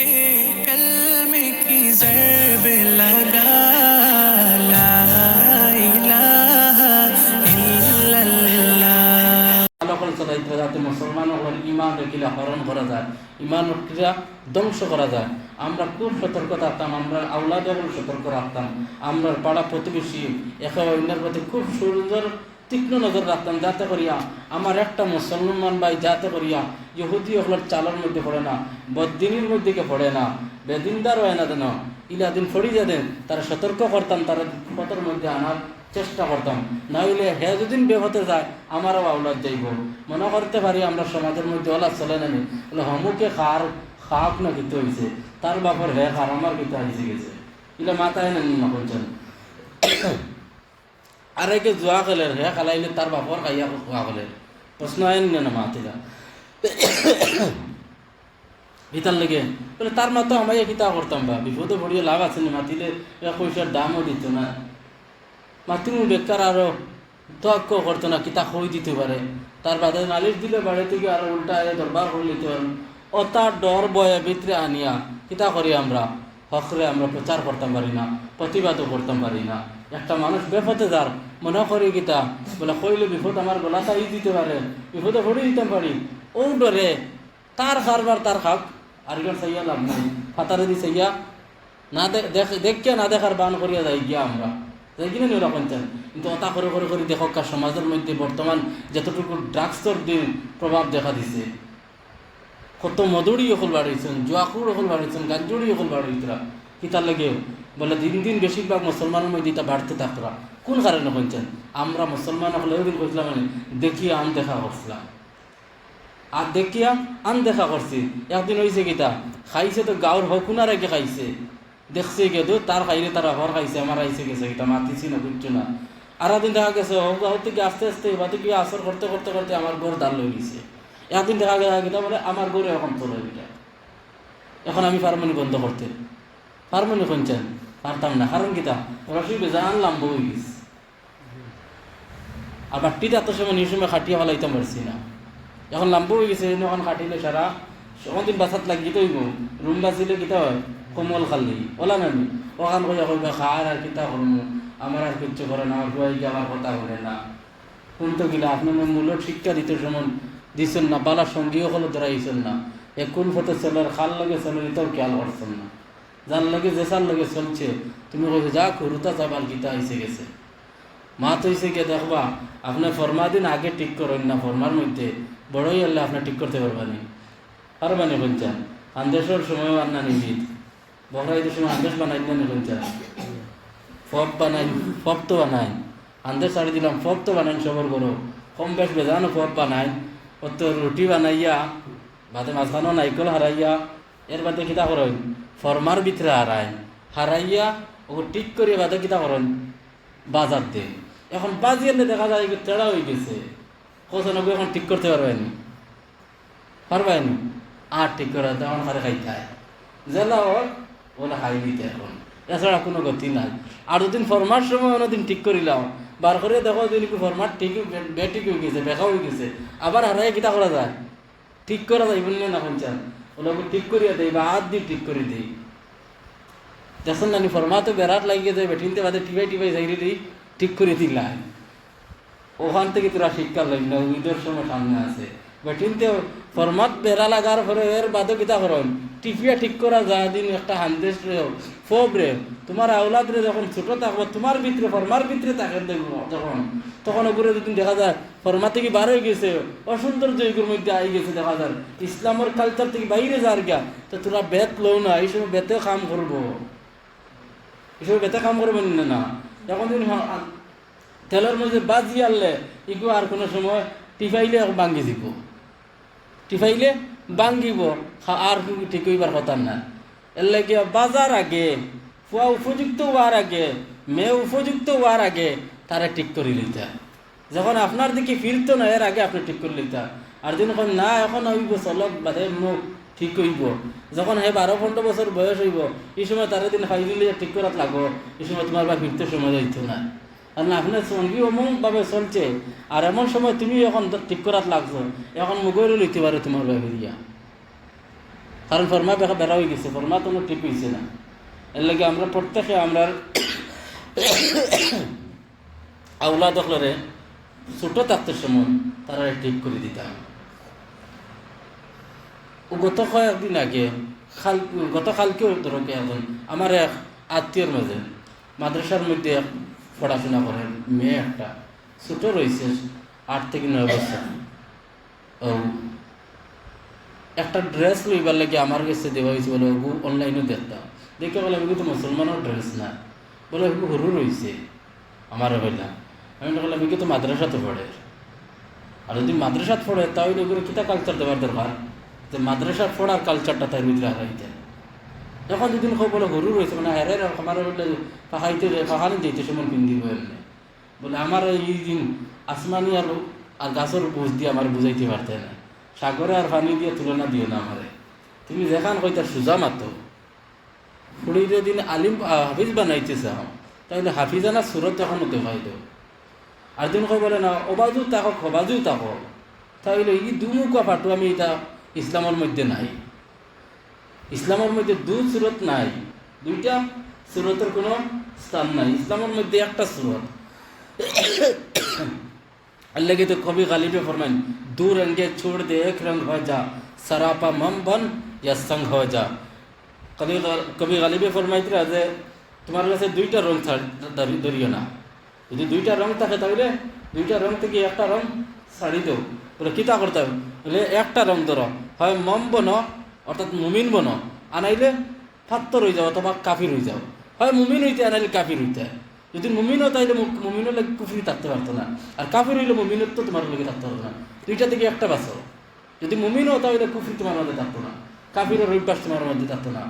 कलम की जरब लगा ला इलाहा इल्लल्लाह নকল চলাইতে যাতে মুসলমান হল ইমান রেখিলা হরণ করা যায় ইমান ক্রিয়া ধ্বংস করা যায় আমরা খুব সতর্ক থাকতাম আমরা আউলাদ সতর্ক রাখতাম আমরা পাড়া প্রতিবেশী একে অন্যের প্রতি খুব সুন্দর তীক্ষ্ণ নজর রাখতাম, যাতে করিয়া আমার একটা মুসলমান ভাই যাতে করিয়া ইহুদি হলার চালের মধ্যে পড়ে না বদিনীর মধ্যে পড়ে না, বেদিনদার হয় না যেন। ইলাদিন ফড়ি যাদেন তারা সতর্ক করতাম, তারা পথের মধ্যে আনার চেষ্টা করতাম। না হইলে হে যদিন বেহতে যায়, আমারও আউলাদ যাইব। মনে করতে পারি আমরা সমাজের মধ্যে ওলা চলে নানি বলে হমুকে খার, খাক না কিতে হয়েছে তার বাপর হে খার, আমার কিতে হাইছে গেছে। ইলা মাথায় নেন না বলছেন আর একে জোয়া খেলের হে খালাইলে তার বাপর খাইয়া খোয়া খেলের প্রশ্ন আইন না মাতিলা। ভিতার লেগে, বলে, তার মতো আমি কিতা করতাম বা? বিপদে পড়িয়ে লাভ আছে না, মাতিলে পয়সার দামও দিত না। মাতিমু বেকার আরও তক্ক করতো না, কিতা হই দিতে পারে? তার বাদে নালিশ দিলে বাড়ি থেকে আরও উল্টা দরবার করে নিতে পারেন ও তার ডর বয়ে ভিতরে আনিয়া, কিতা করি আমরা? হকরে আমরা প্রচার করতাম পারি না, প্রতিবাদও করতাম পারি না। একটা মানুষ বেপথে যার, মনে করি গীতা বলে, কইলে বিপদ আমার গলাটা ই দিতে পারে, বিপদে পড়ে দিতে পারি। ও ডরে তার কারবার তার খাক আর এবার সাইয়া লাভ নাই। ফাতারে দি সাইয়া না দেখ না দেখার বান করিয়া যাই গিয়া আমরা। যাই কিনা ওরকম চান কিন্তু অতা করে করে করে দেখো কার সমাজের মধ্যে বর্তমান যতটুকু ড্রাগসর দিন প্রভাব দেখা দিছে। কত মধুরি অকল বাড়িয়েছেন জোয়াকুর অকল বাড়িয়েছেন গাঞ্জুরি অকল বাড়িয়েছিলা কিতার লাগে? বলে দিন দিন বেশিরভাগ মুসলমানের মধ্যে এটা বাড়তে থাকরা। কোন কারণে কইছেন আমরা মুসলমান হলে ওই দিন কইছিলাম মানে দেখিয়া আন দেখা করছিলাম। আর দেখিয়া আন দেখা করছি। একদিন হয়েছে কিতা খাইছে তো গাঁর হকুনার আগে খাইছে? দেখছে গে দো তার খাইলে তারা হর খাইছে, আমার আইসে গেছে। এটা মাতিছি না, বুঝছ না? আর একদিন দেখা গেছে গাঁও থেকে আস্তে আস্তে, এবার থেকে আসর করতে করতে করতে আমার ঘর দাল লই গেছে। একদিন দেখা গেছে কিতা বলে আমার গরু এখন তোলো এটা এখন আমি ফার্মনি বন্ধ করতে। ফার্মনি কোনছেন পারতাম না। কারণ কিতা রসি বেজান লাম্ব হয়ে গেছে আবার টিটা এত সময় নিয়ে সময় খাটিয়ে ফেলাইতাম পারছি না। এখন লাম্বু হয়ে গেছে এখন কাটিলে সারা দিন বাসাত লাগি তৈব রুম বাঁচিলে কিতা হয়? কোমল খালি। ওলা নামি ওখান কইয়া কইবা, খার আর কিতা করব আমার আর কিচ্ছু করে না, আমার কুয়াই আমার কথা বলে না। শুনতে গেলে আপনার মূল্য শিক্ষা দিতে সময় দিছেন না বালার সঙ্গীও হলো ধরাইছেন না। কোন ফটো চলার খাল লাগে চলে এটাও খেয়াল করছেন না। যার লাগে যে সার লাগে চলছে। তুমি কইবে যা করুতা চাবাল গীতা এসে গেছে। মা তো এসে গিয়ে দেখবা আপনার ফরমা দিন আগে ঠিক করেন না ফরমার মধ্যে। বড়ই হলে আপনার ঠিক করতে পারবানি পারবানি বলছেন আন্দেশের সময় আর না নিবিদ। বকরা ঈদের সময় আন্দেশ বানাই না বলছেন ফপ বানাই ফপ তো বানাই আন্দেশ ছাড়ি দিলাম ফপ তো বানাই সবর করো কম বেশ বেজানো ফপ বানাই অত রুটি বানাইয়া বাদে মাঝখানো নাইকল হারাইয়া, এর বাদে কিতা করেন? ফরমার ভিতরে হারাই হারাইয়া ও ঠিক করে বাদে কিতা করেন? বাজার দে। এখন বাজি এনে দেখা যায় তেড়া হয়ে গেছে। কোথাও এখন ঠিক করতে পারবেন? পারবেন? আর ঠিক করে তখন খারে খাইতে হয়। জেলা ওর ওলা খাই দিতে এখন। এছাড়া কোনো গতি নাই। আর দুদিন ফরমার সময় অন্যদিন ঠিক করিলাম। বার করে দেখো ফরমার ঠিক বে ঠিক হয়ে গেছে বেকা হয়ে গেছে, আবার হারাই কিতা করা যায়? ঠিক করা যায় বললে না পঞ্চান ওগুলো ঠিক করিয়া দেই বা হাত দিয়ে ঠিক করে দেই। দেখুন নানি ফরমা তো বেড়াত লাগিয়ে যায় বেঠিনতে বাদে টিপাই টিপাই যাই দিই, ঠিক করে দিলাই ওখান থেকে তোরা শিক্ষা লই না ঈদের সময় সামনে আছে। বেঠিনতে ফরমাত বেড়া লাগার পরে এর বাদে কিতা করন? টিপিয়া ঠিক করা যায়, দিন একটা হান্দেশ রে হোক ফোব রে, তোমার আওলাদ রে যখন ছোট থাকব, তোমার ভিতরে, ফরমার ভিতরে থাকে দেখব তখন তখন ওপরে যদি দেখা যায়, ফরমা থেকে বার হয়ে গেছে অসুন্দর জৈগুর মধ্যে আই গেছে দেখা যায়। ইসলামের কালচার থেকে বাইরে যার গিয়া, তো তোরা বেত লও না, এই সময় বেতে কাম করব। এই সময় বেতে কাম করবেন না না। যখন তুমি তেলের মধ্যে বাজি আনলে ইগো আর কোনো সময় টিফাইলে ভাঙ্গি দিব। টিফাইলে ভাঙ্গিব আর ঠিক হইবার কথা না। এর লাগে বাজার আগে, ফুয়া উপযুক্ত হওয়ার আগে, মেয়ে উপযুক্ত হওয়ার আগে তারা ঠিক করে লইতা। যখন আপনার দিকে ফিরতো না, এর আগে আপনি ঠিক করে লইতা। আর যখন না, এখন হইব, চলক বাদে মুখ ঠিক হইব। যখন হে বারো পনেরো বছর বয়স হইব, এই সময় তারা দিন খাই দিলে ঠিক করাত লাগবো, এই সময় তোমার বা ফিরতে সময় যাইতো না। না আপনার সঙ্গী ভাবে চলছে? আর এমন সময় তুমি এখন ঠিক করাত লাগছো, এখন মুগৈরও লইতে পারে তোমার ভাবে দিয়া। কারণ ফর্মা বেকা বেড়া হয়ে গেছে ফর্মা তো ঠিক হয়েছে না। এর লাগে আমরা প্রত্যেকে আমরা আউলা দখলরে ছোট থাকতে সময় তারা ঠিক করে দিতাম গত কয়েকদিন আগে, খাল, গত কালকেও ধরো এখন আমার এক আত্মীয়র মাঝে মাদ্রাসার মধ্যে পড়াশোনা করেন। মেয়ে একটা। ছোট রয়েছে, আট থেকে নয় বছর। একটা ড্রেস লইবার লাগে আমার কাছে দেওয়া হয়েছে বলে ওগু অনলাইনে দেখতাম। দেখে বলে ওগু তো মুসলমানের ড্রেস না। বলে ওগু সরু রয়েছে। আমার বললাম আমি বললাম ওগু তো মাদ্রাসাতে পড়ে। আর যদি মাদ্রাসাত পড়ে, তাহলে ওগুলো কিতা কালচার দেওয়ার দরকার? যে মাদ্রাসার পড়ার কালচারটা তার ভিতরে হারাইতে যখন দুদিন খবর বলে গরু রয়েছে মানে হেরে আমার বলে পাহাইতে পাহাড়ে যেতে সেমন পিন্দি বলে বলে আমার এই দিন আসমানি আর আর গাছের বুঝ দিয়ে আমার বুঝাইতে পারতে না সাগরে আর পানি দিয়ে তুলনা দিও না আমারে তুমি দেখান কই তার সুজা মাতো। ফুড়িরে দিন আলিম হাফিজ বানাইতে চাও। তাহলে হাফিজানা সুরত যখন দেখাই দেও আর দিন কই বলে না, অবাজু তাকো খবাজু তাকো তাহলে এই দুমুকা পাটু আমি এটা ইসলামের মধ্যে নাই। ইসলামের মধ্যে দু সুরত নাই। দুইটা সুরতের কোনো স্থান নাই। ইসলামের মধ্যে একটা সুরত। আল্লাহকে তো কবি গালিবে ফরমাইন দু রঙে ছোড় দে এক রঙ হয়ে যা, সারাপা মম বন ইয়া সঙ্গ হয়ে যা। কবি কবি গালিবে ফরমাইতে যে, তোমার কাছে দুইটা রং ধরিও না। যদি দুইটা রং থাকে তাহলে দুইটা রং থেকে একটা রং ছাড়ি দেও বলে কিতা করতে হবে? বলে একটা রং ধরো। হয় মম বন অর্থাৎ মুমিন বন, আনাইলে ফাত্তর হয়ে যাও অথবা কাফির হয়ে যাও। হয় মুমিন হইতে, আনাইলে কাফির হইতে। যদি মুমিনও তাইলে মুমিন হলে কুফরি থাকতে পারতো না। আর কাফির হইলে মুমিনের তো তোমার লোকে থাকতে পারতো না। দুইটা থেকে একটা বাঁচো। যদি মুমিনও তাহলে কুফরি তোমার মধ্যে থাকতো না। কাফিরের অভ্যাস তোমার মধ্যে থাকতো না।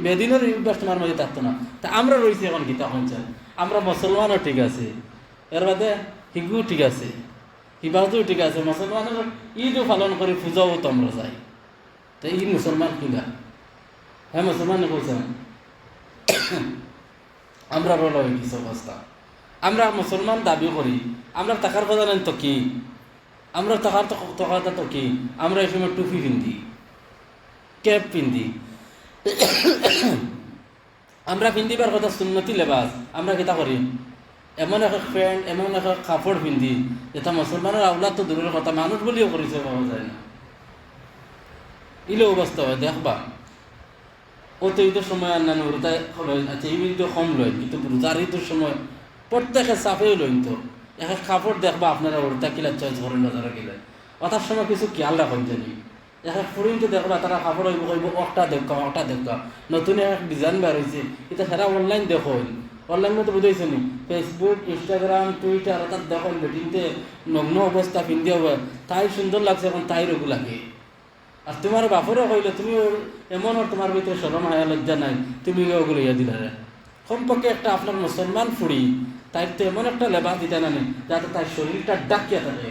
বেদিনের অভ্যাস তোমার মধ্যে থাকতো না। তা আমরা রয়েছি এখন তখন চাই আমরা মুসলমানও ঠিক আছে। এর বাদে হিগু ঠিক আছে। হিবাজও ঠিক আছে। মুসলমানের ঈদও পালন করে, পূজাও তো আমরা তো ঈদ মুসলমান কিনা? হ্যাঁ মুসলমান বলছেন? আমরা রোল হয়ে অবস্থা। আমরা মুসলমান দাবি করি। আমরা টাকার কথা নেন তো কি? আমরা টাকার টাকাটা তো কি? আমরা এই সময় টুপি পিন্ধি। ক্যাপ পিন্ধি। আমরা পিন্ধিবার কথা সুন্নতি লেবাস। আমরা কিতা করি? এমন এক প্যান্ট, এমন এক কাপড় পিন্ধি, যেটা মুসলমানের আউলাদ তো দূরের কথা। মানুষ বলিও করেছে পাওয়া যায় না। ইলে অবস্থা হয়, দেখবা। ও তো ঈদের সময় আর নানু রোজা লয় কম লয়, কিন্তু সময় প্রত্যেকে চাপেও তো এক কাপড় দেখবা, আপনারা অথার সময় কিছু খেয়াল রাখেন জানি তো দেখবা তারা কাপড় হইব কইব অকটা নতুন এক ডিজাইন বের হয়েছে এটা অনলাইন দেখো অনলাইন মতো নি? ফেসবুক ইনস্টাগ্রাম টুইটার অর্থাৎ দেখুন বেটিনতে নগ্ন অবস্থা পিন্ধি হবে তাই সুন্দর লাগছে, এখন তাই রোগ লাগে। আর তোমার বাপরও কইলে তুমি এমন তোমার ভিতরে সরম হায়া লজ্জা নাই, তুমি ওগুলো ইয়া দিলে কমপক্ষে একটা আপনার মুসলমান ফুড়ি তাই তো এমন একটা লেবাস দিতে নানি যাতে তার শরীরটা ডাকিয়া থাকে।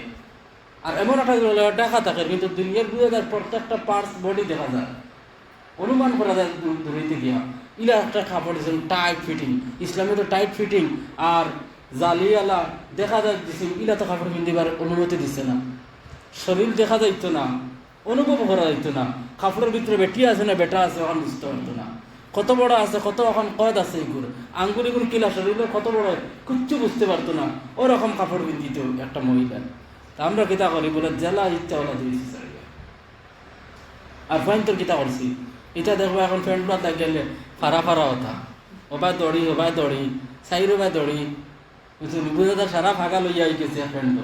আর এমন একটা ডাকা থাকে, কিন্তু দুনিয়ার বুঝে যায় প্রত্যেকটা পার্টস বডি দেখা যায়। অনুমান করা যায় দূর- দূরিতে গিয়া। ইলা একটা কাপড় দিয়েছেন টাইট ফিটিং ইসলামে তো টাইট ফিটিং আর জালিয়ালা দেখা যায় দিছে ইলা তো কাপড় পিন্ধিবার অনুমতি দিচ্ছে না। শরীর দেখা যাইতো না। অনুভব করা যাইতো না। কাপড়ের ভিতরে বেটি আছে না, বেটা আছে, এখন বুঝতে পারতো না। কত বড় আছে, কত এখন কয়েদ আছে এগুলো আঙ্গুল এগুলো কিলা শরীরে কত বড়, কিচ্ছু বুঝতে পারতো না। ওরকম কাপড় পিন্ধিত একটা মহিলা। তা আমরা কিতা করি, বলে জেলা ইচ্ছা ওলা দিয়েছি আর ফাইন তোর কিতা করছি? এটা দেখব এখন ফ্রেন্ড বাদ গেলে ফারা ফারা হতা ওবাই দড়ি ওবাই দড়ি সাইড ওবাই দড়ি। বুঝলি, বুঝে সারা ফাঁকা লইয়া গেছে ফ্রেন্ড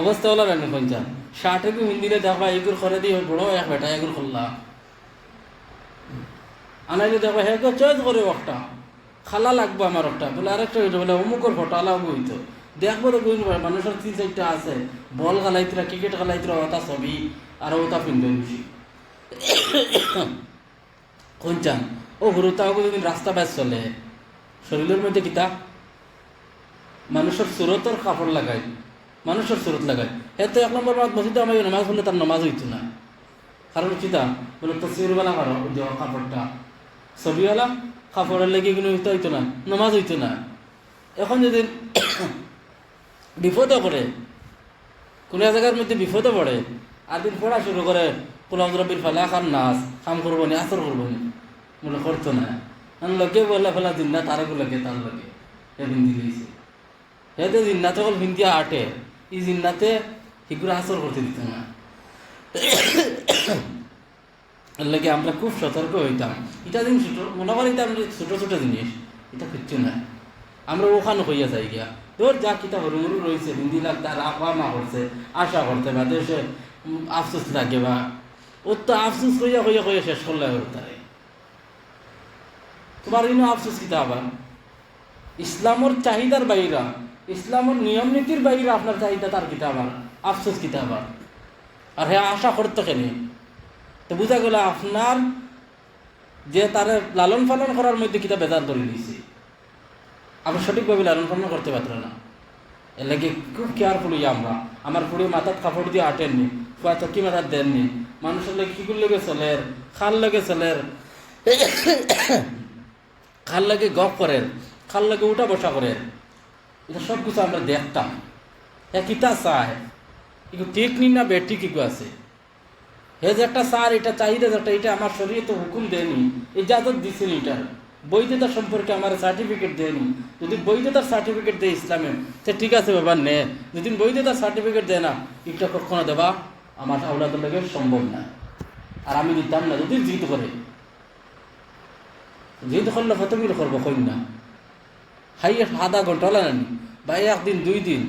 অবস্থা হলো রান্না পঞ্চায়েত শার্টেকে হিন্দিতে দেখবা এগুলো করে দিয়ে বড় এক বেটা এগুলো করলা আনাইলে দেখবা হে চয়েস করে একটা। খালা লাগবো আমার একটা। বলে আরেকটা হইতো, বলে অমুকর ফটো আলাবো হইতো। দেখব তো পারে মানুষের তিন চারটা আছে। বল খেলাইতরা ক্রিকেট খেলাইতরা ওটা ছবি আর ওটা পিন্ধে বেশি কোনচান ও গুরুত্ব যদি রাস্তা বাইর চলে। শরীরের মধ্যে কিতা? মানুষের সুরতর কাপড় লাগাই। মানুষের সুরত লাগাই এত এক নম্বর বাদ মসজিদে আমার নামাজ হলে তার নামাজ হইতো না। কারণ কিতা বলে তসবিরওয়ালা কারও যে কাপড়টা। ছবিওয়ালা কাপড়ের লেগে কোনো হইতে হইতো না, নামাজ হইতো না। এখন যদি বিপদে পড়ে, কোনো জায়গার মধ্যে বিপদে পড়ে আর দিন পড়া শুরু করে কুলাউদ্রবির ফেলা খান নাচ কাম করব নি আসর করব নি। বলে, করতো না। আমি লোকে বলে, ফেলা দিন না তারও লাগে। তার হে হিন্দি দিয়েছে হেতে জিন্নাতে হল হিন্দি আটে। ই জিন্নাতে হিগুলো আসর করতে দিত না। লাগে আমরা খুব সতর্ক হইতাম। এটা জিনিস ছোট- মনে করি আমরা ছোটো ছোটো জিনিস এটা কিচ্ছু না আমরা ওখানে হইয়া যাই গিয়া তোর যা কিতা হরু হরু রয়েছে হিন্দি লাগতে আর আপা মা করছে আশা করতে বা উম, আফসোস লাগে বা ওর তো আফসোস হইয়া হইয়া হইয়া শেষ করলে ওর তারে। তোমার ইনো আফসোস কিতা আবার? ইসলামর চাহিদার বাইরা ইসলামর নিয়ম নীতির বাইরে আপনার চাহিদা, তার কিতা আবার আফসোস কিতা আবার আর হ্যাঁ আশা করতে কেন? তো বুঝা গেল আপনার যে তারে লালন পালন করার মধ্যে কিতা বেজার ধরে দিয়েছে আপনি সঠিকভাবে লালন পালন করতে পারতেন না। এর খুব কেয়ারফুল হই আমরা। আমার পুরো মাথার কাপড় দিয়ে আটেননি ফুয়া চকি মাথার দেননি মানুষের লাগে কি লেগে চলের? খাল লেগে চলের। খাল লাগে গপ করেন। খাল লাগে উঠা বসা করেন। এটা সব কিছু আমরা দেখতাম। হ্যাঁ কিতা চায় কিন্তু ঠিক নি বেটি কি আছে। হে যে একটা সার এটা চাহিদা যেটা এটা আমার শরীরে তো হুকুম দেয়নি। ইজাজত দিছেন এটার বৈধতা সম্পর্কে আমার সার্টিফিকেট দেয়নি। যদি বৈধতার সার্টিফিকেট দেয় ইসলামে সে ঠিক আছে বাবা নে। যদি বৈধতার সার্টিফিকেট দেয় না, এটা কখনো দেবা? আমার আওলাদের লাগে সম্ভব না। আর আমি দিতাম না, যদি জিদ করে। জিদ করলে কত করব কই না। হাইয়ে আধা ঘণ্টা হলে না বা একদিন, দুই দিন।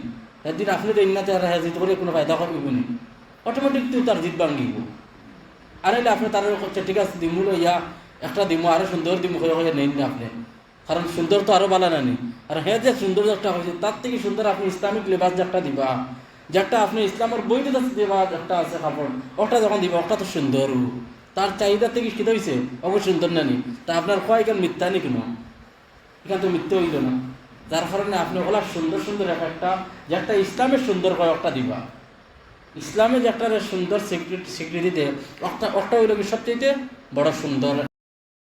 একদিন আপনি তো ইন্নাতে আর জিদ করে কোনো ফায়দা করবি নি। অটোমেটিক তুই তার জিদ ভাঙ্গিব আর এলে আপনি তার ঠিক আছে, দিমু ইয়া একটা দিমু, আরও সুন্দর দিমু হয়ে হয়ে নেন না আপনি কারণ সুন্দর তো আরও ভালো নানি। আর হ্যাঁ যে সুন্দর একটা হয়েছে তার থেকে সুন্দর আপনি ইসলামিক লেবাস যেটা দিবা। যেটা আপনি ইসলামের বইতে দিবা একটা আছে কাপড় ওটা যখন দিবা ওটা তো সুন্দর তার চাহিদা থেকে কি হয়েছে অবশ্যই সুন্দর নানি। তা আপনার কয় কেন মিথ্যা নি? কেন এখান তো মিথ্যে হইল না। যার কারণে আপনি ওলা সুন্দর সুন্দর এক একটা, যে একটা ইসলামের সুন্দর কয়েকটা দিবা। ইসলামের যে একটা সুন্দর স্বীকৃতি স্বীকৃতি দেয় একটা একটা ওই সবচেয়ে বড় সুন্দর